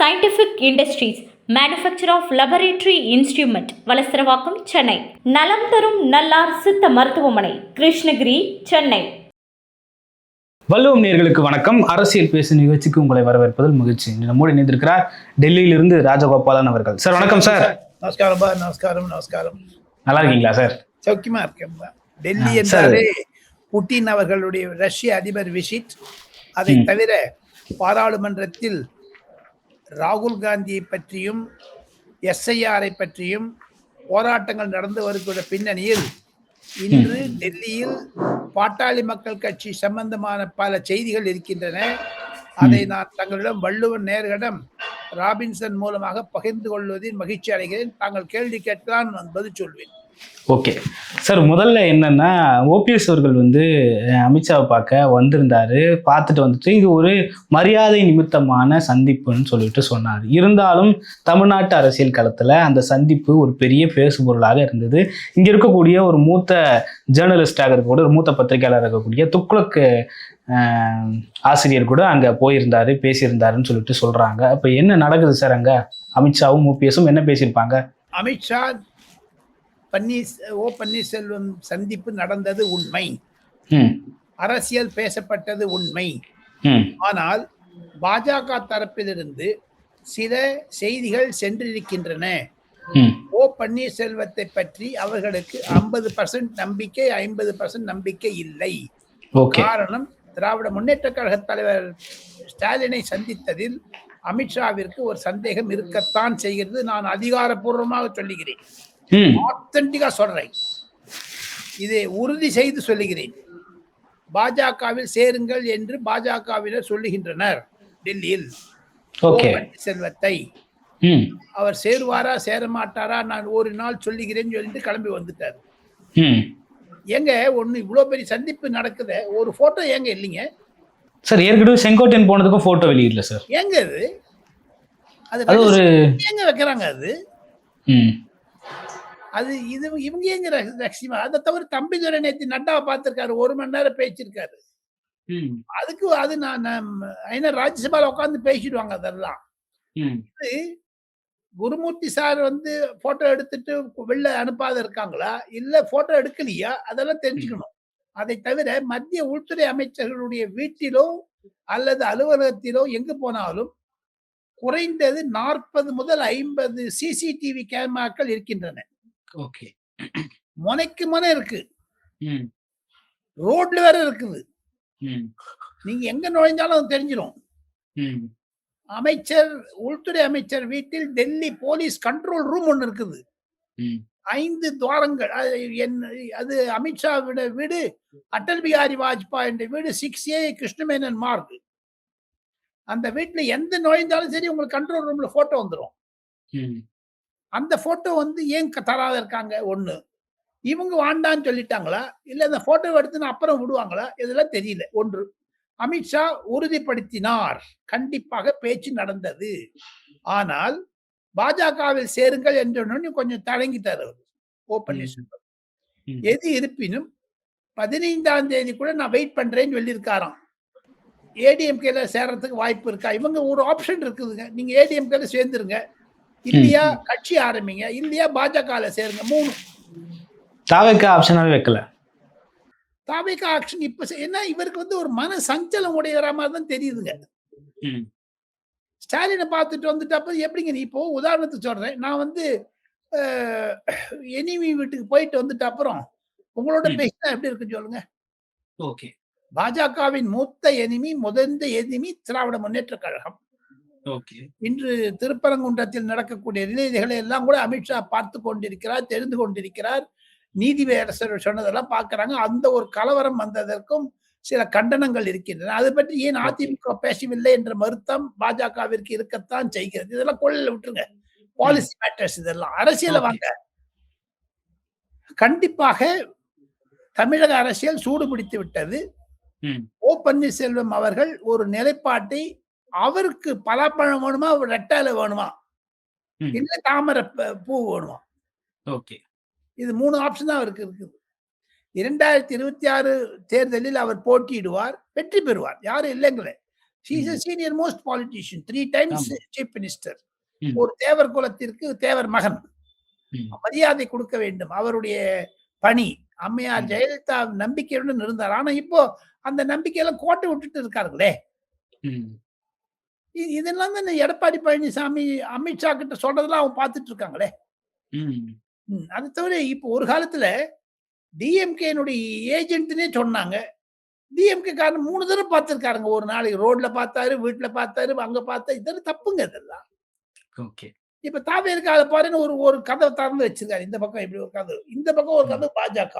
Scientific industries manufacture of laboratory instrument Valasaravakkam Chennai. நலம் தரும் நல்லார் சித்த மருத்துவமனை கிருஷ்ணகிரி சென்னை. வள்ளுவம் நேர்களுக்கு வணக்கம். அரசியல் பேசும் நிகழ்ச்சிக்கு உங்களை வரவேற்பதில் மகிழ்ச்சி. இன்று நம்மோடு இணைந்திருக்கிறார் டெல்லியிலிருந்து ராஜகோபாலன் அவர்கள். சார் வணக்கம் சார். நமஸ்காரம் பா நமஸ்காரம் நமஸ்காரம். நல்லா இருக்கீங்களா சார்? சௌக்கியமா இருக்கேன். டெல்லி என்றாலே புட்டின் அவர்களுடைய ரஷ்ய அதிபர் விசிட். அதை. தவிர பாராளுமன்றத்தில் ராகுல் காந்தியை பற்றியும் எஸ்ஐஆரை பற்றியும் போராட்டங்கள் நடந்து வருகிற பின்னணியில் இன்று டெல்லியில் பாட்டாளி மக்கள் கட்சி சம்பந்தமான பல செய்திகள் இருக்கின்றன. அதை நான் தங்களிடம் வள்ளுவன் நேர்களிடம் ராபின்சன் மூலமாக பகிர்ந்து கொள்வதில் மகிழ்ச்சி அடைகிறேன். தாங்கள் கேள்வி கேட்கலாம் நான் பதில் சொல்வேன். ஓகே. சார் முதல்ல என்னென்னா ஓபிஎஸ் அவர்கள் வந்து அமித்ஷாவை பார்க்க வந்திருந்தார். பார்த்துட்டு வந்துட்டு இது ஒரு மரியாதை நிமித்தமான சந்திப்புன்னு சொல்லிட்டு சொன்னார். இருந்தாலும் தமிழ்நாட்டு அரசியல் களத்தில் அந்த சந்திப்பு ஒரு பெரிய பேசுபொருளாக இருந்தது. இங்கே இருக்கக்கூடிய ஒரு மூத்த ஜேர்னலிஸ்டாக இருக்கக்கூடிய ஒரு மூத்த பத்திரிகையாளர் இருக்கக்கூடிய துக்ளக் ஆசிரியர் கூட அங்கே போயிருந்தாரு பேசியிருந்தாருன்னு சொல்லிட்டு சொல்கிறாங்க அப்போ என்ன நடக்குது சார் அங்கே? அமித்ஷாவும் ஓபிஎஸும் என்ன பேசியிருப்பாங்க? அமித்ஷா பன்னீர் ஓ பன்னீர்செல்வம் சந்திப்பு நடந்தது உண்மை. அரசியல் பேசப்பட்டது உண்மை. ஆனால் பாஜக தரப்பிலிருந்து சில செய்திகள் சென்றிருக்கின்றன. ஓ பன்னீர்செல்வத்தை பற்றி அவர்களுக்கு ஐம்பது பர்சன்ட் நம்பிக்கை ஐம்பது பர்சன்ட் நம்பிக்கை இல்லை. காரணம் திராவிட முன்னேற்ற கழக தலைவர் ஸ்டாலினை சந்தித்ததில் அமித்ஷாவிற்கு ஒரு சந்தேகம் இருக்கத்தான் செய்கிறது. நான் அதிகாரப்பூர்வமாக சொல்லுகிறேன். ஆத்தன்டிக்கா சொல்றேன். இதை உறுதி செய்து சொல்லுகிறேன். பாஜகவில் சேருங்கள் என்று பாஜகவினர் சொல்லுகின்றனர். டெல்லியில். ம். அவர் சேருவாரா சேர மாட்டாரா நான் ஒரு நாள் சொல்லுகிறேன்னு சொல்லிட்டு கிளம்பி வந்துட்டார். ம். ஏங்க ஒண்ணு இவ்வளவு பெரிய சந்திப்பு நடக்குது. ஒரு போட்டோ ஏங்க இல்லைங்க? சார் ஏற்கனவே செங்கோட்டையன் போனதுக்கும் போட்டோ வெளியிடல சார். ஏங்க அது அது ஒரு ஏங்க வைக்கிறாங்க அது? ம். அது இது இவங்க ஏங்க ரக- ரகசியமா? அதை தவிர தம்பிதுரை நேத்து நட்டாவை பார்த்திருக்காரு. ஒரு மணி நேரம் பேசியிருக்காரு. ம். அதுக்கு அது நான் ஏன்னா ராஜ்யசபால உட்காந்து பேசிடுவாங்க அதெல்லாம். இது குருமூர்த்தி சார் வந்து போட்டோ எடுத்துட்டு வெளில அனுப்பாத இருக்காங்களா? இல்ல போட்டோ எடுக்கலையா? அதெல்லாம் தெரிஞ்சுக்கணும். அதை தவிர மத்திய உள்துறை அமைச்சர்களுடைய வீட்டிலோ அல்லது அலுவலகத்திலோ எங்கு போனாலும் குறைந்தது நாற்பது முதல் ஐம்பது சிசிடிவி கேமராக்கள் இருக்கின்றன. ஓகே. முனைக்கு முனை இருக்கு. ம். ரோட்ல வேற இருக்குது. நீங்க எங்க நுழைஞ்சாலும் தெரிஞ்சிடும் அமைச்சர் உள்துறை அமைச்சர் வீட்டில் டெல்லி போலீஸ் கண்ட்ரோல் ரூம் ஒன்று இருக்குது. ஐந்து துவாரங்கள் அது அமித்ஷாவோட வீடு அடல் பிகாரி வாஜ்பாய் வீடு சிக்ஸ் ஏ கிருஷ்ணமேனன் மார்க். அந்த வீட்டுல எந்த நுழைந்தாலும் சரி உங்களுக்கு கண்ட்ரோல் ரூம்ல போட்டோ வந்துடும் அந்த போட்டோ வந்து ஏன் தராத இருக்காங்க? ஒண்ணு. இவங்க வாண்டான்னு சொல்லிட்டாங்களா? இல்ல அந்த போட்டோ எடுத்து நான் அப்புறம் விடுவாங்களா? இதெல்லாம் தெரியல. ஒன்று அமித்ஷா உறுதிப்படுத்தினார். கண்டிப்பாக பேச்சு நடந்தது. ஆனால் பாஜகவில் சேருங்கள் என்ற கொஞ்சம் தடங்கிட்டார் அவர் ஓ பன்னீர்செல்வம் ம். எது இருப்பினும் பதினைந்தாம் தேதி கூட நான் வெயிட் பண்றேன்னு சொல்லியிருக்காராம். ஏடிஎம்கேல சேர்றதுக்கு வாய்ப்பு இருக்கா? இவங்க ஒரு ஆப்ஷன் இருக்குதுங்க. நீங்க ஏடிஎம்கேல சேர்ந்துருங்க. இல்லையா கட்சி ஆரம்பிங்க. இல்லையா பாஜகல சேருங்க. மூணு. தாவைக்கு ஆப்ஷனாவே வைக்கல. தாவேக்கா ஆக்ஷன் இப்ப ஏன்னா இவருக்கு வந்து ஒரு மன சஞ்சலம் உடையற மாதிரி தான் தெரியுதுங்க ஸ்டாலினை பார்த்துட்டு வந்துட்டு அப்ப எப்படிங்க? நீ இப்போ உதாரணத்துக்கு சொல்றேன். நான் வந்து எனிமி வீட்டுக்கு போயிட்டு வந்துட்டு அப்புறம் உங்களோட. பேசினா எப்படி இருக்குன்னு சொல்லுங்க. ஓகே. பாஜகவின் மூத்த எனிமி முதந்த எனிமி திராவிட முன்னேற்ற கழகம். இன்று திருப்பரங்குன்றத்தில் நடக்கக்கூடிய நிலைகளை எல்லாம் கூட அமித்ஷா பார்த்து கொண்டிருக்கிறார் தெரிந்து கொண்டிருக்கிறார். நீதிபதி சொன்னதெல்லாம் பார்க்கறாங்க. அந்த ஒரு கலவரம் வந்ததற்கும் சில கண்டனங்கள் இருக்கின்றன. அது பற்றி ஏன் அதிமுக பேசவில்லை என்ற மருத்தம் பாஜகவிற்கு இருக்கத்தான் செய்கிறது. இதெல்லாம் கொள்ளையில விட்டுருங்க. பாலிசி மேட்டர்ஸ் இதெல்லாம். அரசியல. வாங்க. கண்டிப்பாக தமிழக அரசியல் சூடு பிடித்து விட்டது. ஓ பன்னீர்செல்வம் அவர்கள் ஒரு நிலைப்பாட்டை அவருக்கு பலாப்பழம் வேணுமா ரெட்டால வேணுமா. இல்ல தாமரை ப- வேணுமா? ஓகே. இது மூணு ஆப்ஷன் தான் அவருக்கு இருக்குது. இரண்டாயிரத்தி இருபத்தி ஆறு தேர்தலில் அவர் போட்டியிடுவார் வெற்றி பெறுவார். யாரும் இல்லைங்களே. Senior most politician three times. Chief minister. ஒரு தேவர் குலத்திற்கு தேவர் மகன். மரியாதை கொடுக்க வேண்டும். அவருடைய பணி. அம்மையார். ஜெயலலிதா நம்பிக்கையுடன் இருந்தார். ஆனா இப்போ அந்த நம்பிக்கையெல்லாம் கோட்டை விட்டுட்டு இருக்காருங்களே இதெல்லாம் தான் எடப்பாடி பழனிசாமி அமித்ஷா கிட்ட சொல்றதெல்லாம் அவங்க பார்த்துட்டு இருக்காங்களே அது தவிர இப்போ ஒரு காலத்துல டிஎம்கேனுடைய ஏஜென்ட்னே சொன்னாங்க. டிஎம்கே காரன் மூணு தடவை பார்த்திருக்காருங்க. ஒரு நாளைக்கு ரோட்ல பார்த்தாரு வீட்டுல பார்த்தாரு அங்க பார்த்தா இதெல்லாம் தப்புங்க இதெல்லாம். ஓகே. இப்ப தாவேருக்கு அதை பாருன்னு ஒரு ஒரு கதவை திறந்து வச்சிருக்காரு. இந்த பக்கம் இப்படி ஒரு கதவு இந்த பக்கம் ஒரு கதவு பாஜக.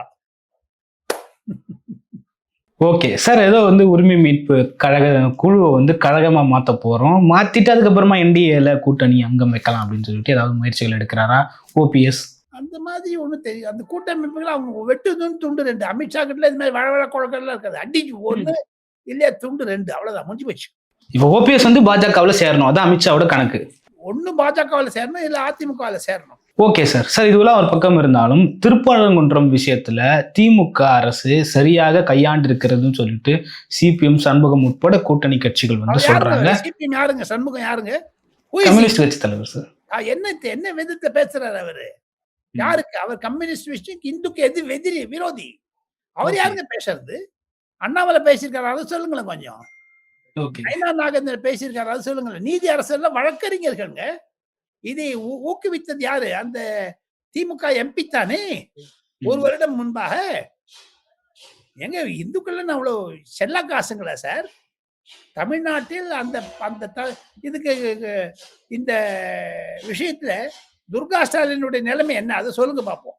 ஓகே. சார் ஏதோ வந்து உரிமை மீட்பு கழக குழுவை வந்து கழகமா மாத்த போறோம். மாத்திட்டு அதுக்கப்புறமா என்டிஏல கூட்டணி அங்கம் வைக்கலாம் அப்படின்னு சொல்லிட்டு ஏதாவது முயற்சிகள் எடுக்கிறாரா? ஓபிஎஸ் அந்த மாதிரி ஒண்ணும் தெரியும். அந்த கூட்டமைப்புகள் அவங்க வெட்டு துண்டு ரெண்டு. அமித்ஷா கிட்ட இது மாதிரி வளவள குழக்கெல்லாம் இருக்காது. அடிச்சு ஒண்ணு இல்லையா துண்டு ரெண்டு. அவ்வளவுதான். முடிஞ்சு போச்சு. இப்போ ஓபிஎஸ் வந்து பாஜகவுல சேரணும். அதான் அமித்ஷாவோட கணக்கு. ஒண்ணு பாஜகவில் சேரணும் இல்ல அதிமுகவில் சேரணும். ஓகே சார் சார் இதுவெல்லாம் ஒரு பக்கம் இருந்தாலும் திருப்பரங்குன்றம் விஷயத்துல திமுக அரசு சரியாக கையாண்டு இருக்கிறதுன்னு சொல்லிட்டு சிபிஎம் சண்முகம் உட்பட கூட்டணி கட்சிகள் வந்து சொல்றாங்க. சிபிஎம் யாருங்க? சண்முகம் யாருங்க? கம்யூனிஸ்ட் கட்சி தலைவர் சார் என்ன என்ன விதத்தை பேசுறாரு அவரு? யாருக்கு? அவர் கம்யூனிஸ்ட் விஷயம் இந்துக்கு எது எதிரி விரோதி? அவர். யாருங்க பேசுறது? அண்ணாமலை பேசியிருக்காரு அதை சொல்லுங்களேன் கொஞ்சம். ஓகே நயனா நாகேந்திரன் பேசியிருக்காரு அது சொல்லுங்களேன். நீதி அரசெல்லாம் வழக்கறிஞர்கள்ங்க. இதை ஊக்குவித்தது யாரு? அந்த திமுக எம்பி தானே? ஒரு வருடம் முன்பாக. எங்க இந்துக்கள்ல அவ்வளவு செல்ல காசுங்களா சார்? தமிழ்நாட்டில் அந்த அந்த த- இதுக்கு இந்த விஷயத்துல துர்கா ஸ்டாலினுடைய நிலைமை என்ன? அதை சொல்லுங்க பார்ப்போம்.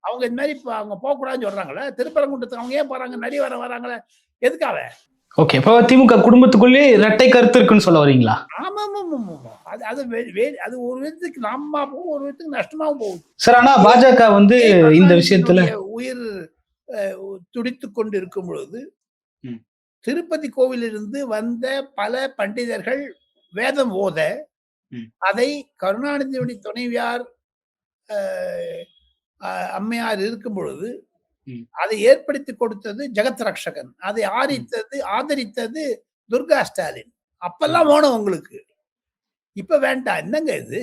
அவங்க இந்த மாதிரி இப்ப அவங்க போகக்கூடாதுன்னு சொல்றாங்களே? திருப்பரங்குன்றத்துக்கு அவங்க ஏன் போறாங்க? நிறைய வர வராங்களே? எதுக்காக? ஓகே இப்போ திமுக குடும்பத்துக்குள்ளே இரட்டை கருத்து இருக்குன்னு சொல்ல வரீங்களா ஆமா ஆமா ஆமா. அது அது அது ஒரு விதத்துக்கு லாபமா போகும் ஒரு விதத்துக்கு நஷ்டமாவும் போகுது சார் ஆனா பாஜக வந்து இந்த விஷயத்துல உயிர் துடித்துக் கொண்டு இருக்கும் பொழுது. திருப்பதி கோவிலிருந்து வந்த பல பண்டிதர்கள் வேதம் ஓத. அதை கருணாநிதியுடைய துணைவியார் அம்மையார் இருக்கும் பொழுது. அதை ஏற்படுத்தி கொடுத்தது ஜெகத் ரக்ஷகன். அதை ஆரித்தது ஆதரித்தது துர்கா ஸ்டாலின். அப்பெல்லாம் வேணும் உங்களுக்கு. இப்ப வேண்டாம் என்னங்க இது?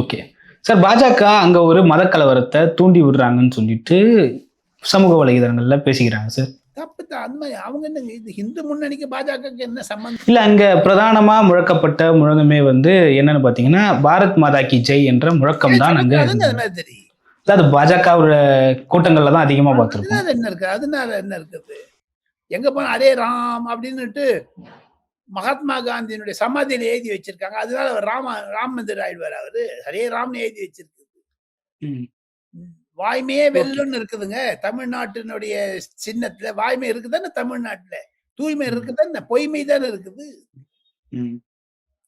ஓகே. சார் பாஜக அங்க ஒரு மத கலவரத்தை தூண்டி விடுறாங்கன்னு சொல்லிட்டு சமூக வலைதளங்கள்ல பேசிக்கிறாங்க சார். தப்பு தான் அந்த மாதிரி அவங்க என்னங்க இது? இந்து முன்னணிக்கு பாஜகவுக்கு என்ன சம்பந்தம்? இல்ல அங்க பிரதானமா முழக்கப்பட்ட முழக்கமே வந்து என்னன்னு பாத்தீங்கன்னா பாரத் மாதா கி ஜெய் என்ற முழக்கம் தான் அங்க அது தெரியும் அது பாஜகவோட கூட்டங்கள்ல தான் அதிகமா பார்த்திருக்கோம் என்ன இருக்கு? அதனால என்ன இருக்குது எங்க போன அரே ராம் அப்படின்னுட்டு மகாத்மா காந்தியினுடைய சமாதியில எழுதி வச்சிருக்காங்க. அதனால அவர் ராம ராம் மந்திர் ஆயிடுவார் அவரு. ஹரே ராம்னு எழுதி வச்சிருக்கு. வாய்மையே வெல்லுன்னு இருக்குதுங்க. தமிழ்நாட்டினுடைய சின்னத்துல வாய்மை இருக்குதானே தமிழ்நாட்டுல? தூய்மை. இருக்குதானே? பொய்மை தானே இருக்குது.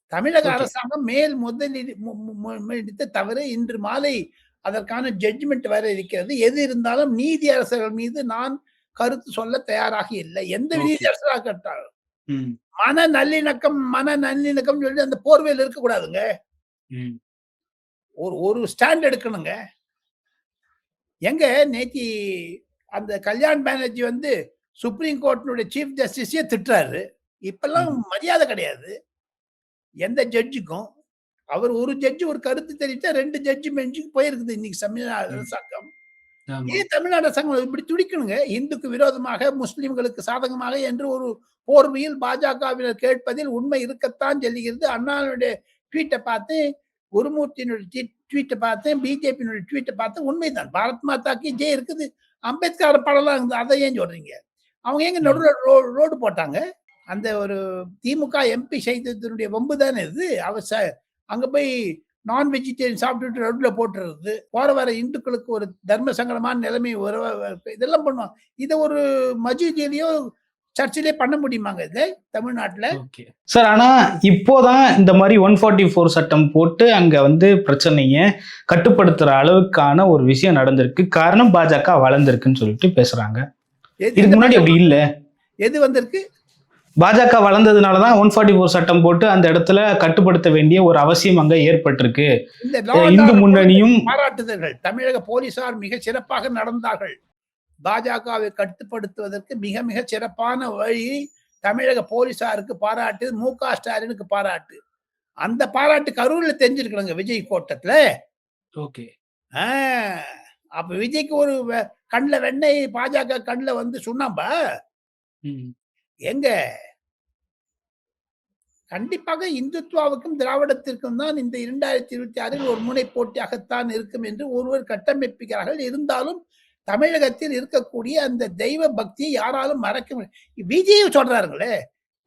தமிழக. அரசாங்கம் மேல் முதலீடு மு- மு- மு- எடுத்த தவிர இன்று மாலை அதற்கான ஜட்ஜ்மெண்ட் வர இருக்கிறது. எது இருந்தாலும் நீதி அரசர்கள் மீது நான் கருத்து சொல்ல தயாராக இல்லை. எந்த. நீதி அரசராக கேட்டாலும். மன நல்லிணக்கம் மன நல்லிணக்கம் சொல்லி அந்த போர்வையில் இருக்கக்கூடாதுங்க. ஒரு ஒரு ஸ்டாண்ட் எடுக்கணுங்க. எங்க நேத்தி அந்த கல்யாண் பானர்ஜி வந்து சுப்ரீம் கோர்ட்டினுடைய சீஃப் ஜஸ்டிஸையே திட்டுறாரு. இப்பெல்லாம் மரியாதை கிடையாது. எந்த ஜட்ஜுக்கும் அவர் ஒரு ஜட்ஜி ஒரு கருத்து தெரிவித்தா ரெண்டு ஜட்ஜி பெஞ்சுக்கு போயிருக்குது இன்னைக்கு தமிழ்நாடு ம். அரசாங்கம். ஆமா. ஏன் தமிழ்நாடு அரசாங்கம் இப்படி துடிக்கணுங்க? இந்துக்கு விரோதமாக முஸ்லிம்களுக்கு சாதகமாக என்று ஒரு போர்வையில் பாஜகவினர் கேட்பதில் உண்மை இருக்கத்தான் சொல்லுகிறது. அண்ணாவுடைய ட்வீட்டை பார்த்து குருமூர்த்தியினுடைய ட்வீட்டை பார்த்தேன் பிஜேபியினுடைய ட்வீட்டை பார்த்தேன் உண்மைதான். பாரத் மாதாக்கு ஜெய் இருக்குது. அம்பேத்கர் படம்லாம் இருக்குது. அதை ஏன் சொல்றீங்க? அவங்க எங்க நடுவில் ரோடு போட்டாங்க. அந்த ஒரு திமுக எம்பி சைத்தத்தினுடைய வம்பு தானே இது அவ அங்க போய் நான் வெஜிடேரியன் சாப்பிட்டுட்டு ரோட்ல போட்டுறது போற வர இந்துக்களுக்கு ஒரு தர்ம சங்கடமான நிலைமை இதெல்லாம் பண்ணுவாங்க. இதை ஒரு மஜிதிலேயோ சர்ச்சிலே பண்ண முடியுமாங்க இது தமிழ்நாட்டுல? சார் ஆனா இப்போதான் இந்த மாதிரி ஒன் ஃபார்ட்டி ஃபோர் சட்டம் போட்டு அங்க வந்து பிரச்சனையை கட்டுப்படுத்துற அளவுக்கான ஒரு விஷயம் நடந்திருக்கு. காரணம் பாஜக வளர்ந்திருக்குன்னு சொல்லிட்டு பேசுறாங்க. எது இதுக்கு முன்னாடி அப்படி இல்ல. எது வந்திருக்கு? பாஜக வளர்ந்ததுனால தான் ஒன் ஃபார்ட்டி ஃபோர் சட்டம் போட்டு அந்த இடத்துல கட்டுப்படுத்த வேண்டிய ஒரு அவசியம் அங்க ஏற்பட்டிருக்கு. இந்த முன்னணியும் பாராட்டுதல்கள் தமிழக போலீசார் மிக சிறப்பாக நடந்தார்கள். பாஜகவை கட்டுப்படுத்துவதற்கு மிக மிக சிறப்பான வழி தமிழக போலீசாருக்கு பாராட்டு மு க ஸ்டாலினுக்கு பாராட்டு. அந்த பாராட்டு கரூர்ல தெரிஞ்சிருக்கணுங்க விஜய் கோட்டத்துல. ஓகே. ஆ, அப்ப விஜய்க்கு ஒரு கண்ணுல வெண்ணெய் பாஜக கண்ணுல வந்து சுண்ணாம்பா? எங்க கண்டிப்பாக இந்துத்துவாவுக்கும் திராவிடத்திற்கும் தான் இந்த இரண்டாயிரத்தி இருபத்தி ஆறில் ஒரு முனை போட்டியாகத்தான் இருக்கும் என்று ஒருவர் கட்டமைப்புகிறார்கள் இருந்தாலும் தமிழகத்தில் இருக்கக்கூடிய அந்த தெய்வ பக்தியை யாராலும் மறக்க முடியாது விஜய் சொல்றாருங்களே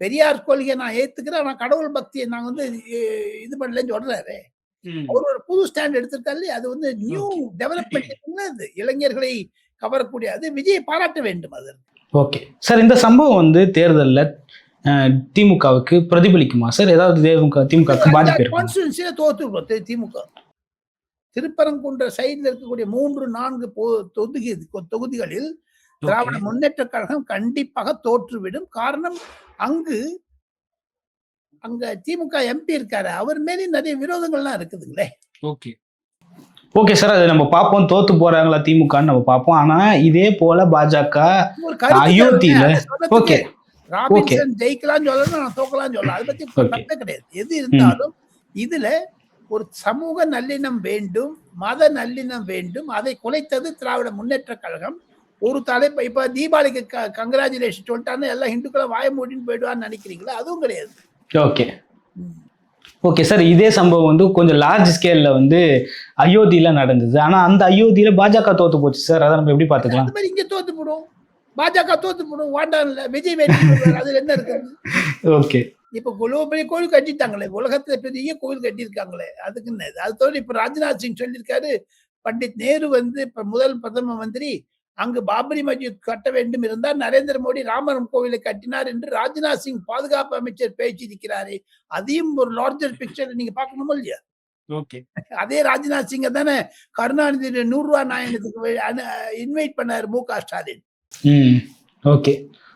பெரியார் கொள்கையை நான் ஏத்துக்கிறேன் ஆனா கடவுள் பக்தியை நான் வந்து இது பண்ணலன்னு சொல்றாரு. அவர் ஒரு புது ஸ்டாண்ட் எடுத்திருக்காரு அது வந்து நியூ டெவலப்மெண்ட் இளைஞர்களை கவரக்கூடிய அது விஜயை பாராட்ட வேண்டும் அது. ஓகே. சார் இந்த சம்பவம் வந்து தேர்தலில் திமுகவுக்கு பிரதிபலிக்குமா? சார் ஏதாவது திமுக திமுகவுக்கு பாதிப்பு இருக்குமா? திமுக. திருப்பரங்குன்ற சைடுல இருக்கக்கூடிய மூன்று நான்கு தொகுதி தொகுதிகளில் திராவிட முன்னேற்ற கழகம் கண்டிப்பாக தோற்றுவிடும் காரணம் அங்கு அங்க திமுக எம்பி இருக்காரு. அவர் மேலே நிறைய விரோதங்கள்லாம் இருக்குதுங்களே. ஓகே. ஓகே சார் அது நம்ம பார்ப்போம். தோத்து போறாங்களா திமுகன்னு நம்ம பார்ப்போம். ஆனா இதே போல பாஜக அயோத்தியில? ஓகே ராபின்சன் ஜெயிக்கலாம் சொல்லலாம் நான் தோக்கலாம் சொல்லலாம் அதை பத்தி. தப்பே கிடையாது. எது இருந்தாலும் இதுல ஒரு சமூக நல்லிணம் வேண்டும் மத நல்லிணம் வேண்டும். அதை குலைத்தது திராவிட முன்னேற்ற கழகம். ஒரு தலைப்பு இப்ப தீபாவளிக்கு கங்கராச்சுலேஷன் சொல்லிட்டான்னு எல்லா ஹிந்துக்களும் வாய மூடின்னு போயிடுவான்னு நினைக்கிறீங்களா? அதுவும் கிடையாது. ஓகே ஓகே சார் இதே சம்பவம் வந்து கொஞ்சம் லார்ஜ் ஸ்கேல்ல வந்து அயோத்தியில நடந்தது. ஆனா அந்த அயோத்தியில பாஜக தோத்து போச்சு சார் அதை நம்ம எப்படி பாத்துக்கலாம் அந்த மாதிரி இங்க தோத்து போடும். பாஜக தோத்து போடும். வாண்டான் இல்ல விஜய் பெறுவார். அதுல என்ன இருக்கு ஓகே இப்ப இவ்வளவு பெரிய கோயில் கட்டிட்டாங்களே. உலகத்துல பெரிய கோயில் கட்டியிருக்காங்களே. அதுக்கு? அது தவிர இப்ப ராஜ்நாத் சிங் சொல்லியிருக்காரு பண்டிட் நேரு வந்து இப்ப முதல் பிரதம மந்திரி அங்கு பாபரி மஸ்ஜித் கட்ட வேண்டும் இருந்தால் நரேந்திர மோடி ராமரம் கோவிலை கட்டினார் என்று ராஜ்நாத் சிங் பாதுகாப்பு அமைச்சர் பேச்சிருக்கிறாரே அதையும் ஒரு லார்ஜர் பிக்சர் நீங்க பார்க்கணுமோ இல்லையா? ஓகே. அதே ராஜ்நாத் சிங்க தானே கருணாநிதி நூறு ரூபாய் நாயனத்துக்கு இன்வைட் பண்ணாரு மு க ஸ்டாலின். ம் ஓகே.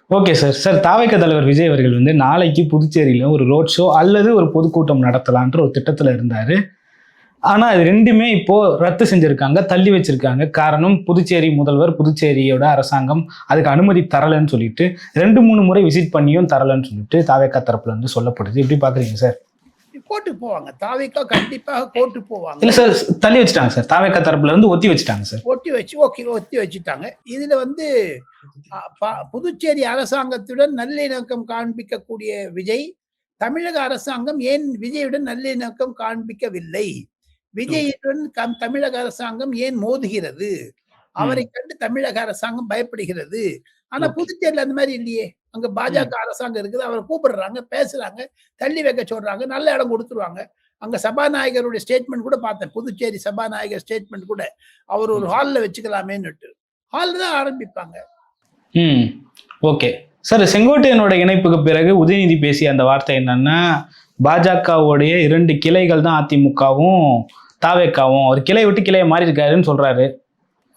ஓகே சார் சார் தாவைக்க தலைவர் விஜய் அவர்கள் வந்து நாளைக்கு புதுச்சேரியில ஒரு ரோட் ஷோ அல்லது ஒரு பொதுக்கூட்டம் நடத்தலான்ற ஒரு திட்டத்துல இருந்தாரு. ஆனா அது ரெண்டுமே இப்போ ரத்து செஞ்சிருக்காங்க தள்ளி வச்சிருக்காங்க. காரணம் புதுச்சேரி முதல்வர் புதுச்சேரியோட அரசாங்கம் அதுக்கு அனுமதி தரலன்னு சொல்லிட்டு ரெண்டு மூணு முறை விசிட் பண்ணியும் தரலன்னு சொல்லிட்டு தாவேக்கா தரப்புல இருந்து சொல்லப்படுது. எப்படி பாக்குறீங்க சார்? கோர்ட்டுக்கு போவாங்க. தாவிக்கா கண்டிப்பாக கோர்ட்டுக்கு போவாங்க. இல்ல சார் தள்ளி வச்சுட்டாங்க சார். தாவேக்கா தரப்புல இருந்து ஒத்தி வச்சுட்டாங்க சார். ஒட்டி வச்சு ஓகே ஒத்தி வச்சுட்டாங்க. இதுல வந்து புதுச்சேரி அரசாங்கத்துடன் நல்லிணக்கம் காண்பிக்கக்கூடிய விஜய் தமிழக அரசாங்கம் ஏன் விஜயுடன் நல்லிணக்கம் காண்பிக்கவில்லை? விஜயுடன் கம்- தமிழக அரசாங்கம் ஏன் மோதுகிறது? அவரை கண்டு தமிழக அரசாங்கம் பயப்படுகிறது. ஆனா. புதுச்சேரியில அந்த மாதிரி இல்லையே. அங்க பாஜக அரசாங்கம் இருக்குது. அவரை கூப்பிடுறாங்க பேசுறாங்க தள்ளி வைக்க சொல்றாங்க நல்ல இடம் கொடுத்துருவாங்க. அங்க சபாநாயகருடைய ஸ்டேட்மெண்ட் கூட பார்த்தேன். புதுச்சேரி சபாநாயகர் ஸ்டேட்மெண்ட் கூட. அவர் ஒரு ஹால்ல வச்சுக்கலாமேன்னுட்டு. ஹால் தான் ஆரம்பிப்பாங்க. ம். ஓகே. சார் செங்கோட்டையனோட இணைப்புக்கு பிறகு உதயநிதி பேசிய அந்த வார்த்தை என்னன்னா பாஜகவுடைய இரண்டு கிளைகள் தான் அதிமுகவும் தாவேக்காவும் ஒரு கிளை விட்டு கிளையை மாறி இருக்காருன்னு சொல்றாரு.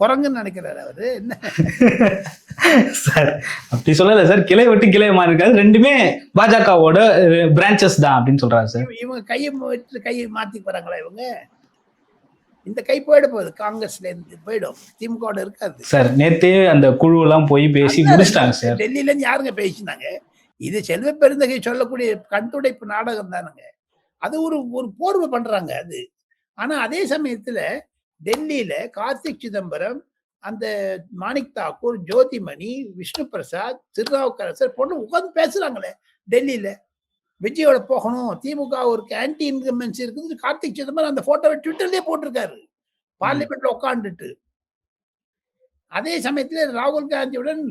குரங்குன்னு நினைக்கிறாரு அவரு. என்ன? சார் அப்படி சொல்லல சார். கிளை விட்டு கிளை மாறி இருக்காரு ரெண்டுமே பாஜகவோட பிரான்ச்சஸ் தான் அப்படின்னு சொல்றாரு சார். இவ- இவங்க கையை கையை மாத்தி போறாங்களா இவங்க? இந்த கை போயிட போகுது. காங்கிரஸ்ல இருந்து போயிடும். திமுக இருக்காது. சார் நேத்தே அந்த குழுவெல்லாம் போய் பேசி முடிச்சிட்டாங்க சார். டெல்லியில இருந்து யாருங்க பேசினாங்க? இது செல்வ பெருந்தகை சொல்லக்கூடிய கண்துடைப்பு நாடகம் தானுங்க அது ஒரு ஒரு போர்வை பண்றாங்க அது. ஆனா அதே சமயத்துல டெல்லியில கார்த்திக் சிதம்பரம் அந்த மாணிக் தாக்கூர் ஜோதிமணி விஷ்ணு பிரசாத் திருநாவுக்கரசர் பொண்ணு உட்கார்ந்து பேசுறாங்களே டெல்லியில. விஜயோட போகணும். திமுக ஒரு ஆன்டி இன்கமென்சி இருக்குது கார்த்திக் சிதம்பரம் அந்த போட்டோவை ட்விட்டர்லயே போட்டிருக்காரு. பார்லிமெண்ட்ல உட்காந்துட்டு அதே சமயத்துல ராகுல் காந்தியுடன்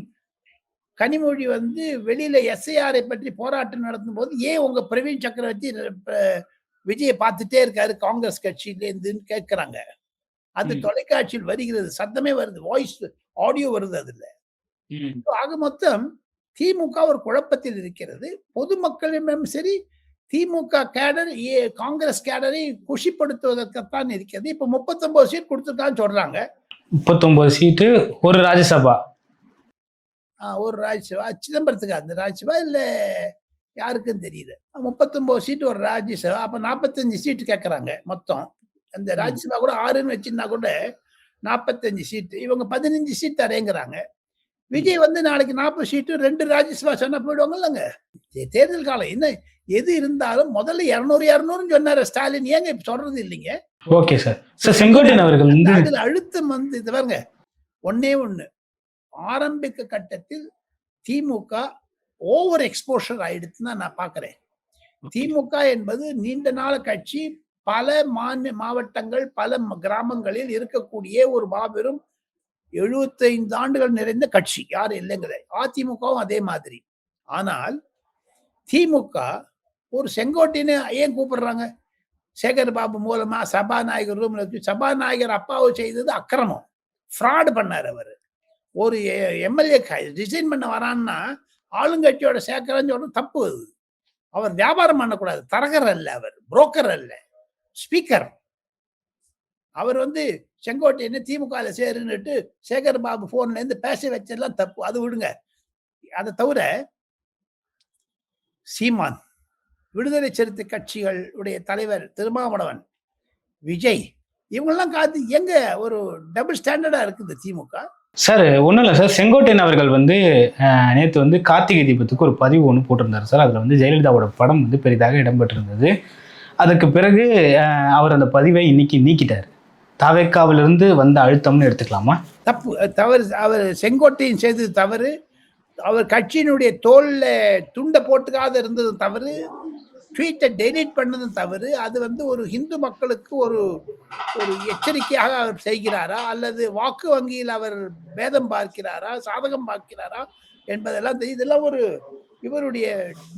கனிமொழி வந்து வெளியில எஸ்ஐஆரை பற்றி போராட்டம் நடத்தும் போது ஏன் உங்க பிரவீன் சக்கரவர்த்தி விஜயை பார்த்துட்டே இருக்காரு காங்கிரஸ் கட்சியில இருந்துன்னு கேட்கிறாங்க. அது ம். தொலைக்காட்சியில் வருகிறது. சத்தமே வருது. வாய்ஸ் ஆடியோ வருது அதுல. ஆக மொத்தம் திமுக ஒரு குழப்பத்தில் இருக்கிறது. பொதுமக்களிடம் சரி திமுக கேடர் ஏ- காங்கிரஸ் கேடரை குஷிப்படுத்துவதற்குத்தான் இருக்கிறது. இப்ப முப்பத்தொன்பது சீட் கொடுத்துருக்கான்னு சொல்றாங்க. முப்பத்தொன்பது சீட்டு ஒரு ராஜ்யசபா. ஒரு ராஜ்யசபா. சிதம்பரத்துக்கு அந்த ராஜ்யசபா இல்ல யாருக்கும் தெரியல முப்பத்தொன்பது சீட்டு ஒரு ராஜ்யசபா அப்ப நாற்பத்தஞ்சு சீட்டு கேட்கறாங்க மொத்தம். அந்த. ராஜ்யசபா கூட ஆறுன்னு வச்சிருந்தா கூட நாற்பத்தஞ்சு சீட்டு. இவங்க பதினஞ்சு சீட் தரேங்கிறாங்க விஜய் வந்து நாளைக்கு நாற்பது சீட்டு ரெண்டு ராஜ்யசபா சொன்னா போயிடுவாங்கல்லங்க. தேர்தல் காலம். என்ன எது இருந்தாலும் முதல்ல இரநூறு இரநூறுன்னு சொன்னாரு ஸ்டாலின். ஏங்க இப்ப சொல்றது இல்லைங்க? Okay sir. சார் செங்கோட்டையன் அவர்கள் அதுல அழுத்தம் வந்து இது பாருங்க. ஒண்ணே ஒண்ணு. ஆரம்பிக்க கட்டத்தில் திமுக ஓவர் எக்ஸ்போஷர் ஆயிடுச்சுன்னு தான் நான் பாக்குறேன் திமுக என்பது நீண்ட நாள் கட்சி பல மாநில மாவட்டங்கள் பல கிராமங்களில் இருக்கக்கூடிய ஒரு மாபெரும் 75 ஆண்டுகள் நிறைந்த கட்சி. யாரும் இல்லைங்கிற அதிமுகவும் அதே மாதிரி. ஆனால் திமுக ஒரு செங்கோட்டைன்னு ஏன் கூப்பிடுறாங்க? சேகர் பாபு மூலமா சபாநாயகர் ரூம்ல வச்சு சபாநாயகர் அப்பாவை செய்தது அக்கிரமம். ஃப்ராடு பண்ணார் அவர். ஒரு எம்எல்ஏ ரிசைன் பண்ண வரான்னா ஆளுங்கட்சியோட சேர்க்கறன்னு சொல்றது தப்பு. அது அவர் வியாபாரம் பண்ணக்கூடாது. தரகர் அல்ல அவர். புரோக்கர் அல்ல. ஸ்பீக்கர். அவர் வந்து செங்கோட்டையன்னு திமுகவில் சேருன்னுட்டு சேகர் பாபு ஃபோன்லேருந்து பேச வச்சதெல்லாம் தப்பு. அது விடுங்க. அதை தவிர சீமான் விடுதலை சிறுத்தை கட்சிகள் உடைய தலைவர் திருமாவளவன் விஜய் இவங்கெல்லாம் காத்து எங்க ஒரு டபுள் ஸ்டாண்டர்டா இருக்குது திமுக? சார் ஒன்றும் இல்லை சார். செங்கோட்டையன் அவர்கள் வந்து நேற்று வந்து கார்த்திகை தீபத்துக்கு ஒரு பதிவு ஒன்று போட்டிருந்தார் சார். அதில் வந்து ஜெயலலிதாவோட படம் வந்து பெரிதாக இடம்பெற்றிருந்தது. அதுக்கு பிறகு அவர் அந்த பதிவை இன்னைக்கு நீக்கிட்டார். தாவேக்காவிலிருந்து வந்த அழுத்தம்னு எடுத்துக்கலாமா? தப்பு தவறு அவர் செங்கோட்டையின் செய்தது தவறு. அவர் கட்சியினுடைய தோல்ல துண்டை போட்டுக்காத இருந்தது தவறு. ட்வீட்டை டெலிட் பண்ணதும் தவறு. அது வந்து ஒரு ஹிந்து மக்களுக்கு ஒரு ஒரு எச்சரிக்கையாக அவர் செய்கிறாரா? அல்லது வாக்கு வங்கியில் அவர் பேதம் பார்க்கிறாரா? சாதகம் பார்க்கிறாரா? என்பதெல்லாம் இதெல்லாம் ஒரு இவருடைய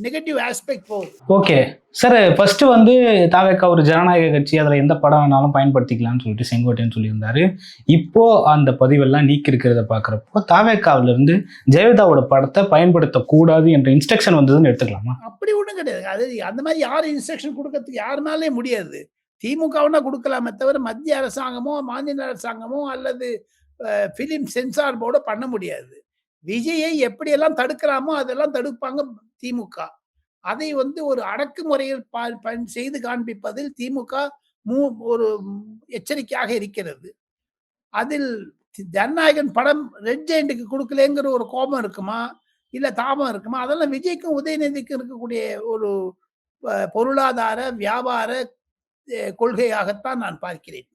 நெகட்டிவ் ஆஸ்பெக்ட் போகுது ஓகே சார் ஃபர்ஸ்ட் வந்து தாவேக்கா ஒரு ஜனநாயக கட்சி அதில் எந்த படம் வேணாலும் பயன்படுத்திக்கலாம்னு சொல்லிட்டு செங்கோட்டையன் சொல்லியிருந்தாரு. இப்போ அந்த பதிவெல்லாம் நீக்கி இருக்கிறத பார்க்குறப்போ தாவேக்காவில இருந்து ஜெயலலிதாவோட படத்தை பயன்படுத்தக்கூடாது என்ற இன்ஸ்ட்ரக்ஷன் வந்ததுன்னு எடுத்துக்கலாமா? அப்படி ஒண்ணும் கிடையாது. அது அந்த மாதிரி யாரும் இன்ஸ்ட்ரக்ஷன் கொடுக்கறதுக்கு யாருனாலே முடியாது. திமுகவுனா கொடுக்கலாமே தவிர மத்திய அரசாங்கமோ மாநில அரசாங்கமோ அல்லது பிலிம் சென்சார் போர்டோ பண்ண முடியாது. விஜயை எப்படியெல்லாம் தடுக்கிறாமோ அதெல்லாம் தடுப்பாங்க திமுக. அதை வந்து ஒரு அடக்குமுறையில் பா- செய்து காண்பிப்பதில் திமுக மூ ஒரு எச்சரிக்கையாக இருக்கிறது. அதில் ஜனநாயகன் படம் ரெட் ஜெயண்ட்டுக்கு கொடுக்கலங்கிற ஒரு கோபம் இருக்குமா? இல்ல தாபம் இருக்குமா? அதெல்லாம் விஜய்க்கும் உதயநிதிக்கும் இருக்கக்கூடிய ஒரு பொருளாதார வியாபார கொள்கையாகத்தான் நான் பார்க்கிறேன்.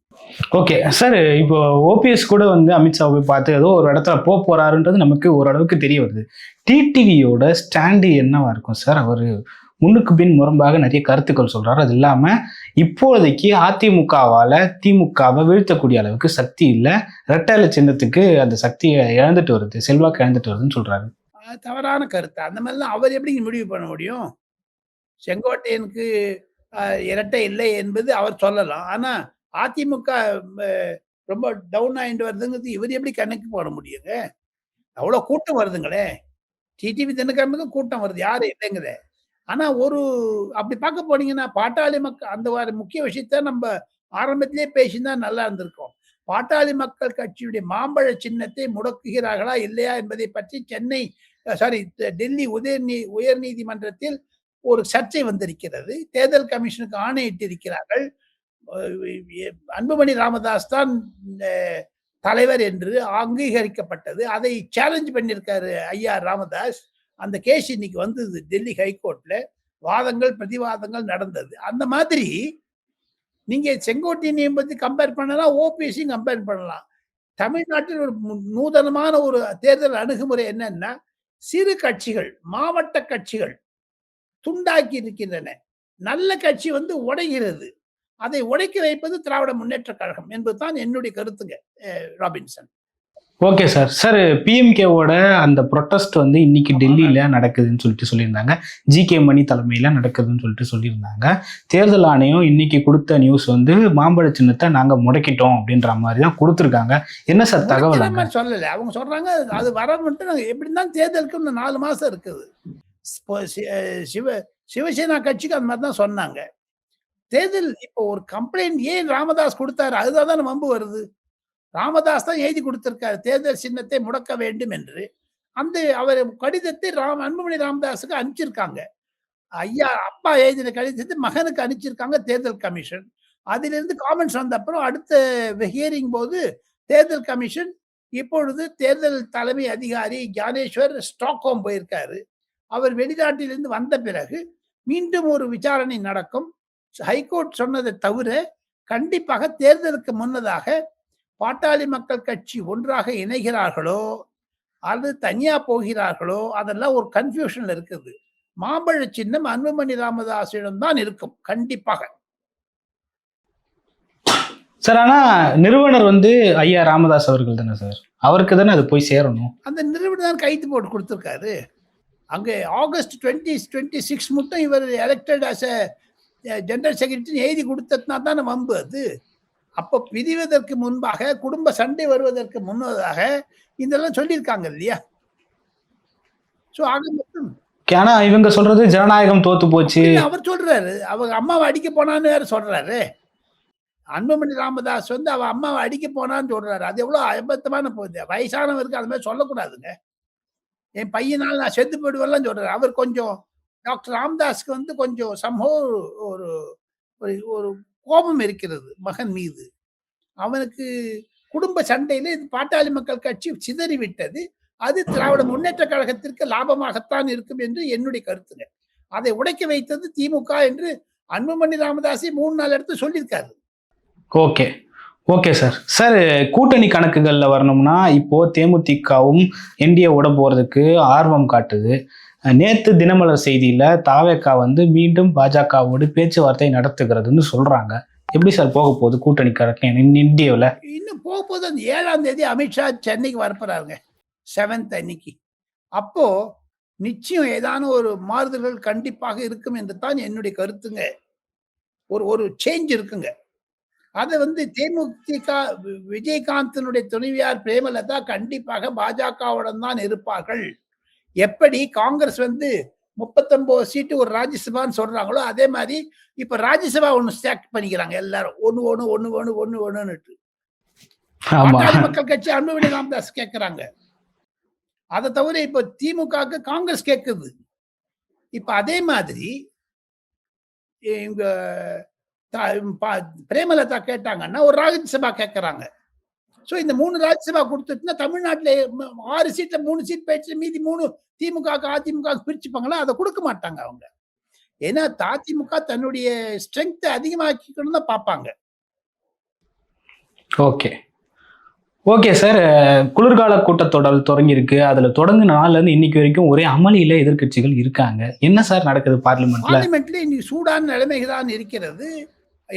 ஓகே சார் இப்போ ஓபிஎஸ் கூட வந்து அமித்ஷா போய் பார்த்து ஏதோ ஒரு இடத்துல போக போறாருன்றது நமக்கு ஓரளவுக்கு தெரிய வருது. டிடிவியோட ஸ்டாண்டு என்னவா இருக்கும் சார்? அவர் முன்னுக்கு பின் முரம்பாக நிறைய கருத்துக்கள் சொல்றாரு. அது இல்லாம இப்போதைக்கு அதிமுகவால திமுகவை வீழ்த்தக்கூடிய அளவுக்கு சக்தி இல்லை. ரெட்டை சின்னத்துக்கு அந்த சக்தியை இழந்துட்டு வருது செல்வாக்கு இழந்துட்டு வருதுன்னு சொல்றாரு. தவறான கருத்து. அந்த மாதிரிலாம் அவர் எப்படி முடிவு பண்ண முடியும்? செங்கோட்டையனுக்கு இரட்டை இல்லை என்பது அவர் சொல்லலாம். ஆனா அதிமுக ரொம்ப டவுன் ஆயிட்டு வருதுங்கிறது இவர் எப்படி கணக்கு போட முடியுங்க? அவ்வளோ கூட்டம் வருதுங்களே. டிடிவி தினக்கிழமைக்கும் கூட்டம் வருது. யாரும் இல்லைங்கிற ஆனா ஒரு அப்படி பார்க்க போனீங்கன்னா பாட்டாளி மக்கள் அந்த மாதிரி முக்கிய விஷயத்த நம்ம ஆரம்பத்திலே பேசினா நல்லா இருந்திருக்கும். பாட்டாளி மக்கள் கட்சியுடைய மாம்பழ சின்னத்தை முடக்குகிறார்களா இல்லையா என்பதை பற்றி சென்னை சாரி டெல்லி உயர்நீ உயர் நீதிமன்றத்தில் ஒரு சர்ச்சை வந்திருக்கிறது. தேர்தல் கமிஷனுக்கு ஆணையிட்டிருக்கிறார்கள். அன்புமணி ராமதாஸ் தான் தலைவர் என்று அங்கீகரிக்கப்பட்டது. அதை சேலஞ்ச் பண்ணியிருக்காரு ஐயா ராமதாஸ். அந்த கேஸ் இன்னைக்கு வந்தது டெல்லி ஹைகோர்ட்ல. வாதங்கள் பிரதிவாதங்கள் நடந்தது. அந்த மாதிரி நீங்க செங்கோட்டையனையும் பத்தி கம்பேர் பண்ணலாம் ஓபிஎஸையும் கம்பேர் பண்ணலாம். தமிழ்நாட்டில் ஒரு நூதனமான ஒரு தேர்தல் அணுகுமுறை என்னன்னா சிறு கட்சிகள் மாவட்ட கட்சிகள் துண்டாக்கி இருக்கின்றன. நல்ல கட்சி வந்து உடைகிறது. அதை உடைக்க வைப்பது திராவிட முன்னேற்ற கழகம் என்பதுதான் என்னுடைய கருத்துங்க ராபின்சன். Okay sir. சார் பிஎம்கேவோட அந்த ப்ரொட்டஸ்ட் வந்து இன்னைக்கு டெல்லியில நடக்குதுன்னு சொல்லிட்டு சொல்லியிருந்தாங்க. ஜி கே மணி தலைமையில நடக்குதுன்னு சொல்லிட்டு சொல்லியிருந்தாங்க. தேர்தல் ஆணையம் இன்னைக்கு கொடுத்த நியூஸ் வந்து மாம்பழ சின்னத்தை நாங்க முடக்கிட்டோம் அப்படின்ற மாதிரி தான் கொடுத்துருக்காங்க. என்ன சார் தகவல் சொல்லல. அவங்க சொல்றாங்க அது வர மட்டும் நாங்க எப்படி இருந்தாலும் தேர்தலுக்கு இன்னும் நாலு மாசம் இருக்குது. சிவ சிவசேனா கட்சிக்கு அந்த மாதிரி தான் சொன்னாங்க. தேர்தல் இப்போ ஒரு கம்ப்ளைண்ட் ஏன் ராமதாஸ் கொடுத்தாரு? அதுதான் தானே வம்பு வருது. ராமதாஸ் தான் எழுதி கொடுத்திருக்காரு. தேர்தல் சின்னத்தை முடக்க வேண்டும் என்று. அந்த அவர் கடிதத்தை ராம் அன்புமணி ராமதாஸுக்கு அனுப்பிச்சிருக்காங்க. ஐயா அப்பா எழுதின கடிதத்தை மகனுக்கு அனுப்பிச்சிருக்காங்க தேர்தல் கமிஷன். அதிலிருந்து காமெண்ட்ஸ் வந்த அப்புறம் அடுத்த ஹியரிங் போது தேர்தல் கமிஷன் இப்பொழுது தேர்தல் தலைமை அதிகாரி ஞானேஸ்வர் ஸ்டாக்ஹோம் போயிருக்காரு. அவர் வெளிநாட்டிலிருந்து வந்த பிறகு மீண்டும் ஒரு விசாரணை நடக்கும். ஹைகோர்ட் சொன்னதை தவிர கண்டிப்பாக தேர்தலுக்கு முன்னதாக பாட்டாளி மக்கள் கட்சி ஒன்றாக இணைகிறார்களோ அல்லது தனியா போகிறார்களோ அதெல்லாம் ஒரு கன்ஃபியூஷன்ல இருக்குது. மாம்பழ சின்னம் அன்புமணி ராமதாஸிடம் தான் இருக்கும் கண்டிப்பாக. சார் ஆனா நிறுவனர் வந்து ஐயா ராமதாஸ் அவர்கள் தானே சார்? அவருக்கு தானே அது போய் சேரணும்? அந்த நிறுவனம் தான் கைது போட்டு கொடுத்துருக்காரு. அங்கே ஆகஸ்ட் டுவெண்ட்டி டுவெண்ட்டி சிக்ஸ் மட்டும் இவர் elected as a general secretary எழுதி கொடுத்ததுனா தானே வம்பு அது. அப்போ பிரிவதற்கு முன்பாக குடும்ப சண்டை வருவதற்கு முன்னதாக இதெல்லாம் சொல்லியிருக்காங்க இல்லையா? ஸோ ஆக மொத்தம் ஆனா இவங்க சொல்றது ஜனநாயகம் தோத்து போச்சு. அவர் சொல்றாரு. அவங்க அம்மாவை அடிக்க போனான்னு வேற சொல்றாரு. அன்புமணி ராமதாஸ் வந்து அவ அம்மாவை அடிக்க போனான்னு சொல்றாரு. அது எவ்வளவு அபத்தமான போகுது வயசானவருக்கு அது மாதிரி சொல்லக்கூடாதுங்க. என் பையனால் நான் செத்து போயிடுவேன்லாம் சொல்றாரு. அவர் கொஞ்சம் டாக்டர் ராம்தாஸ்க்கு வந்து கொஞ்சம் சம்பவ ஒரு ஒரு ஒரு கோபம் இருக்கிறது மகன் மீது. அவனுக்கு குடும்ப சண்டையில இது பாட்டாளி மக்கள் கட்சி சிதறிவிட்டது அது திராவிட முன்னேற்ற கழகத்திற்கு லாபமாகத்தான் இருக்கும் என்று என்னுடைய கருத்துங்க. அதை உடைக்க வைத்தது திமுக என்று அன்புமணி ராமதாஸை மூணு நாள் இடத்துல சொல்லியிருக்காரு. ஓகே. ஓகே சார் சார் கூட்டணி கணக்குகளில் வரணும்னா இப்போது தேமுதிகவும் என்டிஏ போகிறதுக்கு ஆர்வம் காட்டுது. நேற்று தினமலர் செய்தியில் தாவேக்கா வந்து மீண்டும் பாஜகவோடு பேச்சுவார்த்தை நடத்துகிறதுன்னு சொல்கிறாங்க எப்படி சார் போக போகுது கூட்டணி கணக்கு இந்தியாவில் இன்னும் போக போது அந்த ஏழாம் தேதி அமித்ஷா சென்னைக்கு வரப்போறாருங்க. செவன்த் அன்னைக்கு. அப்போது நிச்சயம் ஏதான ஒரு மாறுதல்கள் கண்டிப்பாக இருக்கும் என்று தான் என்னுடைய கருத்துங்க. ஒரு ஒரு சேஞ்ச் இருக்குங்க. அதை வந்து தேமுதிக விஜயகாந்தனுடைய துணைவியார் பிரேமலதா கண்டிப்பாக பாஜகவுடன் தான் இருப்பார்கள். எப்படி காங்கிரஸ் வந்து முப்பத்தொன்பது சீட்டு ஒரு ராஜ்யசபான்னு சொல்றாங்களோ அதே மாதிரி இப்ப ராஜ்யசபா ஒண்ணு ஸ்டாக் பண்ணிக்கிறாங்க எல்லாரும். ஒண்ணு ஒண்ணு ஒண்ணு ஒண்ணுன்னுட்டு. ஆமா. பாட்டாளி மக்கள் கட்சி அன்புமணி ராமதாஸ் கேட்கிறாங்க அதை தவிர இப்ப திமுகவுக்கு காங்கிரஸ் கேட்குது இப்ப அதே மாதிரி பா- பிரேமலதா கேட்டாங்கன்னா ஒரு ராஜ்யசபா கேட்கறாங்க சோ இந்த மூணு ராஜ்யசபா கொடுத்துட்டுனா தமிழ்நாட்டுல ஆறு சீட்ல மூணு சீட் போயிடுச்சு மீதி மூணு திமுக அதிமுக பிரிச்சுப்பாங்களா? அதை கொடுக்க மாட்டாங்க அவங்க. ஏன்னா அதிமுக தன்னுடைய ஸ்ட்ரென்த் அதிகமாக்கிக்கணும் தான் பார்ப்பாங்க. ஓகே. ஓகே சார் குளிர்கால கூட்டத்தொடர் தொடங்கியிருக்கு. அதுல தொடங்கின நாள்ல இருந்து இன்னைக்கு வரைக்கும் ஒரே அமளியில எதிர்க்கட்சிகள் இருக்காங்க. என்ன சார் நடக்குது பார்லிமெண்ட்ல? பார்லிமெண்ட்ல இன்னைக்கு சூடான நிலைமைகள் தான் இருக்கிறது.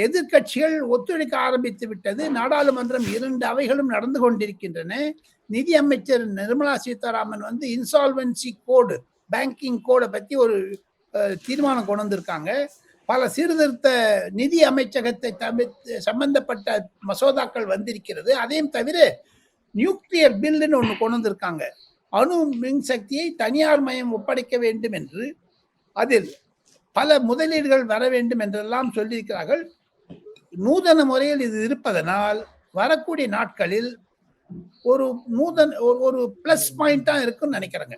எதிர்க்கட்சிகள் ஒத்துழைக்க ஆரம்பித்து விட்டது. நாடாளுமன்றம் இரண்டு அவைகளும் நடந்து கொண்டிருக்கின்றன. நிதி அமைச்சர் நிர்மலா சீதாராமன் வந்து இன்சால்வன்சி கோடு பேங்கிங் கோடை பற்றி ஒரு தீர்மானம் கொண்டு வந்திருக்காங்க. பல சீர்திருத்த நிதி அமைச்சகத்தை தவிர்த்து சம்பந்தப்பட்ட மசோதாக்கள் வந்திருக்கிறது. அதையும் தவிர நியூக்ளியர் பில்லுன்னு ஒன்று கொண்டு வந்திருக்காங்க. அணு மின்சக்தியை தனியார் மயம் ஒப்படைக்க வேண்டும் என்று அதில் பல முதலீடுகள் வர வேண்டும் என்றெல்லாம் சொல்லியிருக்கிறார்கள். நூதன முறையில் இது இருப்பதனால் வரக்கூடிய நாட்களில் ஒரு நூதன ஒரு- பிளஸ் பாயிண்டா இருக்கும்னு நினைக்கிறேங்க.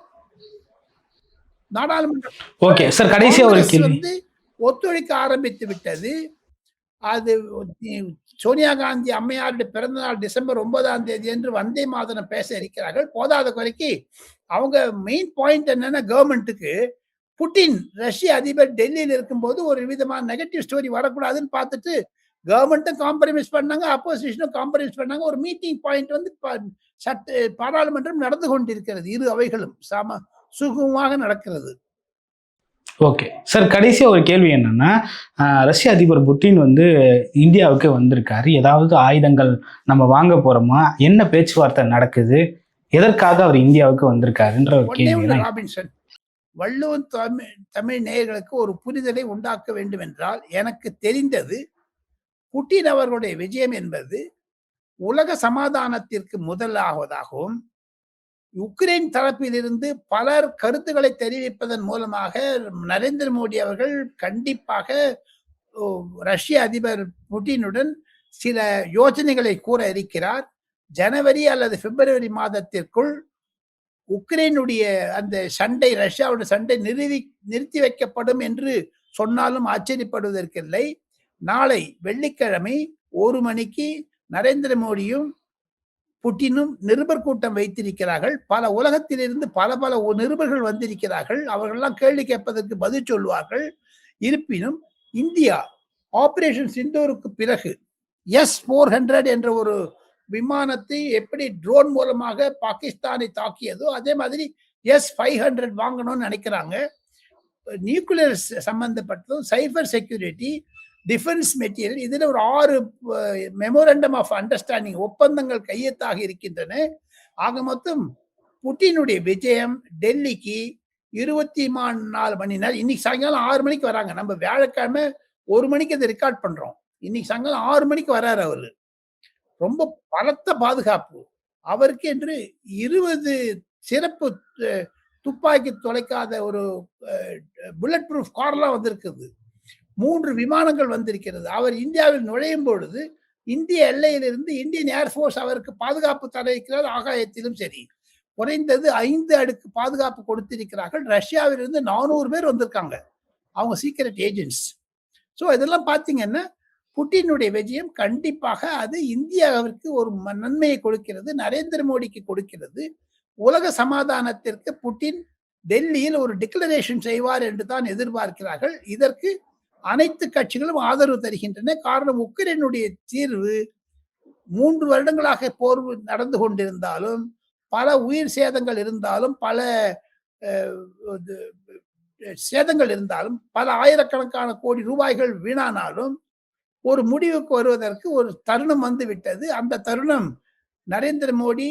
நாடாளுமன்ற ஓகே சார் கடைசியா ஒரு காங்கிரஸ் கேள்வி. வந்து ஒத்துழைக்க ஆரம்பித்து விட்டது. அது சோனியா காந்தி அம்மையாருடைய பிறந்த நாள் டிசம்பர் ஒன்பதாம் தேதி என்று வந்தே மாதரம் பேச இருக்கிறார்கள். போதாத குறைக்கு அவங்க மெயின் பாயிண்ட் என்னன்னா கவர்மெண்ட்டுக்கு புட்டின் ரஷ்ய அதிபர் டெல்லியில் இருக்கும்போது ஒரு விதமான நெகட்டிவ் ஸ்டோரி வரக்கூடாதுன்னு பார்த்துட்டு கவர்மெண்ட்டும் காம்ப்ரமைஸ் பண்ணாங்க அப்போசிஷனும் காம்ப்ரமைஸ் பண்ணாங்க. ஒரு மீட்டிங் பாயிண்ட் வந்து சட்ட பாராளுமன்றம் நடந்து கொண்டிருக்கிறது. இரு அவைகளும் சம சுகமாக நடக்கிறது. ஓகே சார் கடைசியா ஒரு கேள்வி என்னன்னா ரஷ்ய அதிபர் புட்டின் வந்து இந்தியாவுக்கு வந்திருக்காரு. ஏதாவது ஆயுதங்கள் நம்ம வாங்க போறோமா? என்ன பேச்சுவார்த்தை நடக்குது? எதற்காக அவர் இந்தியாவுக்கு வந்திருக்காருன்ற ஒரு கேள்வி. ராபின்சன். வள்ளுவன் தமிழ் தமிழ் நேயர்களுக்கு ஒரு புரிதலை உண்டாக்க வேண்டும் என்றால் எனக்கு தெரிந்தது புட்டின் அவர்களுடைய விஜயம் என்பது உலக சமாதானத்திற்கு முதலாவதாகவும் உக்ரைன் தரப்பிலிருந்து பலர் கருத்துக்களை தெரிவிப்பதன் மூலமாக நரேந்திர மோடி அவர்கள் கண்டிப்பாக ரஷ்ய அதிபர் புட்டினுடன் சில யோசனைகளை கூற இருக்கிறார். ஜனவரி அல்லது பிப்ரவரி மாதத்திற்குள் உக்ரைனுடைய அந்த சண்டை ரஷ்யாவுடைய சண்டை நிறுவி நிறுத்தி வைக்கப்படும் என்று சொன்னாலும் ஆச்சரியப்படுவதற்கில்லை. நாளை வெள்ளிக்கிழமை ஒரு மணிக்கு நரேந்திர மோடியும் புட்டினும் நிருபர் கூட்டம் வைத்திருக்கிறார்கள். பல உலகத்திலிருந்து பல பல நிருபர்கள் வந்திருக்கிறார்கள். அவர்கள்லாம் கேள்வி கேட்பதற்கு பதில் சொல்வார்கள். இருப்பினும் இந்தியா ஆபரேஷன் சிந்தூருக்கு பிறகு எஸ் ஃபோர் ஹண்ட்ரட் என்ற ஒரு விமானத்தை எப்படி ட்ரோன் மூலமாக பாகிஸ்தானை தாக்கியதோ அதே மாதிரி எஸ் ஃபைவ் ஹண்ட்ரட் வாங்கணும்னு நினைக்கிறாங்க. நியூக்ளியர் சம்பந்தப்பட்டதும் சைபர் செக்யூரிட்டி டிஃபென்ஸ் மெட்டீரியல் இதில் ஒரு ஆறு மெமோரண்டம் ஆஃப் அண்டர்ஸ்டாண்டிங் ஒப்பந்தங்கள் கையெழுத்தாக இருக்கின்றன. ஆக மொத்தம் புட்டினுடைய விஜயம் டெல்லிக்கு இருபத்தி நாலு மணி நேரம் இன்னைக்கு சாயங்காலம் ஆறு மணிக்கு வராங்க. நம்ம வியாழக்கிழமை ஒரு மணிக்கு அதை ரெக்கார்ட் பண்றோம். இன்னைக்கு சாயங்காலம் ஆறு மணிக்கு வராரு அவரு. ரொம்ப பலத்த பாதுகாப்பு. அவருக்கு என்று இருபது சிறப்பு துப்பாக்கி தொலைக்காத ஒரு புல்லட் ப்ரூஃப் கார்லாம் வந்திருக்குது. மூன்று விமானங்கள் வந்திருக்கிறது. அவர் இந்தியாவில் நுழையும் பொழுது இந்திய எல்லையிலிருந்து இந்தியன் ஏர்ஃபோர்ஸ் அவருக்கு பாதுகாப்பு தர ஆகாயத்திலும் சரி. குறைந்தது ஐந்து அடுக்கு பாதுகாப்பு கொடுத்திருக்கிறார்கள். ரஷ்யாவிலிருந்து நானூறு பேர் வந்திருக்காங்க. அவங்க சீக்கிரட் ஏஜென்ட்ஸ். ஸோ இதெல்லாம் பார்த்தீங்கன்னா புட்டினுடைய விஜயம் கண்டிப்பாக அது இந்தியாவிற்கு ஒரு ம- நன்மையை கொடுக்கிறது. நரேந்திர மோடிக்கு கொடுக்கிறது. உலக சமாதானத்திற்கு புட்டின் டெல்லியில் ஒரு டிக்ளரேஷன் செய்வார் என்று தான் எதிர்பார்க்கிறார்கள். இதற்கு அனைத்து கட்சிகளும் ஆதரவு தருகின்றன. காரணம் உக்ரைனுடைய தீர்வு மூன்று வருடங்களாக போர் நடந்து கொண்டிருந்தாலும் பல உயிர் சேதங்கள் இருந்தாலும் பல இது, சேதங்கள் இருந்தாலும் பல ஆயிரக்கணக்கான கோடி ரூபாய்கள் வீணானாலும் ஒரு முடிவுக்கு வருவதற்கு ஒரு தருணம் வந்து விட்டது. அந்த தருணம் நரேந்திர மோடி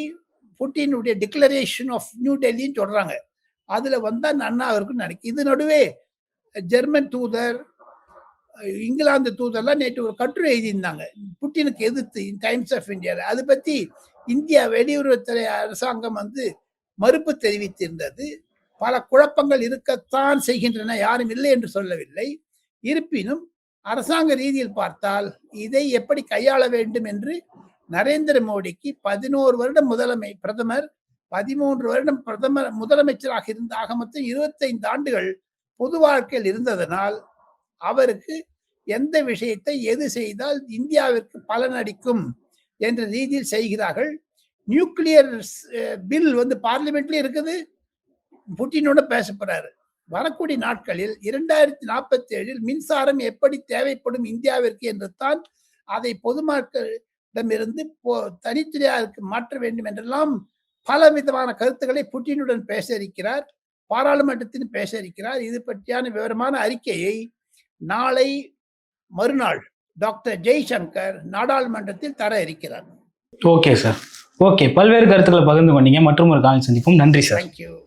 புட்டினுடைய டிக்ளரேஷன் ஆஃப் நியூ டெல்லின்னு சொல்றாங்க. அதுல வந்தா நன்னா இருக்கும்னு நினைக்கும் இது நடுவே ஜெர்மன் தூதர் இங்கிலாந்து தூதர்லாம் நேற்று ஒரு கட்டுரை எழுதியிருந்தாங்க. புட்டினுக்கு எதிர்த்து டைம்ஸ் ஆஃப் இந்தியா. அதை பற்றி இந்தியா வெளியுறவுத்துறை அரசாங்கம் வந்து மறுப்பு தெரிவித்திருந்தது. பல குழப்பங்கள் இருக்கத்தான் செய்கின்றன யாரும் இல்லை என்று சொல்லவில்லை. இருப்பினும் அரசாங்க ரீதியில் பார்த்தால் இதை எப்படி கையாள வேண்டும் என்று நரேந்திர மோடிக்கு பதினோரு வருடம் முதலமை பிரதமர் பதிமூன்று வருடம் பிரதமர் முதலமைச்சராக இருந்த ஆக மொத்தம் இருபத்தைந்து ஆண்டுகள் பொது வாழ்க்கையில் இருந்ததனால் அவருக்கு எந்த விஷயத்தை எது செய்தால் இந்தியாவிற்கு பலன் அளிக்கும் என்ற ரீதியில் செய்கிறார்கள். நியூக்ளியர் பில் வந்து பார்லிமெண்ட்லயும் இருக்குது. புட்டினோட பேச போறாரு. வரக்கூடிய நாட்களில் இரண்டாயிரத்தி நாற்பத்தி ஏழில் மின்சாரம் எப்படி தேவைப்படும் இந்தியாவிற்கு என்று தான் அதை பொதுமக்களிடமிருந்து போ- தனித்துறையாருக்கு மாற்ற வேண்டும் என்றெல்லாம் பல விதமான கருத்துக்களை புட்டினுடன் பேச இருக்கிறார். பாராளுமன்றத்தின் பேச இருக்கிறார். இது பற்றியான விவரமான அறிக்கையை நாளை மறுநாள் டாக்டர் ஜெய்சங்கர் நாடாளுமன்றத்தில் தர இருக்கிறார். ஓகே சார் ஓகே பல்வேறு கருத்துக்களை பகிர்ந்து கொண்டீங்க. மற்றும் ஒரு காலம் சந்திப்போம். நன்றி சார் தேங்க்யூ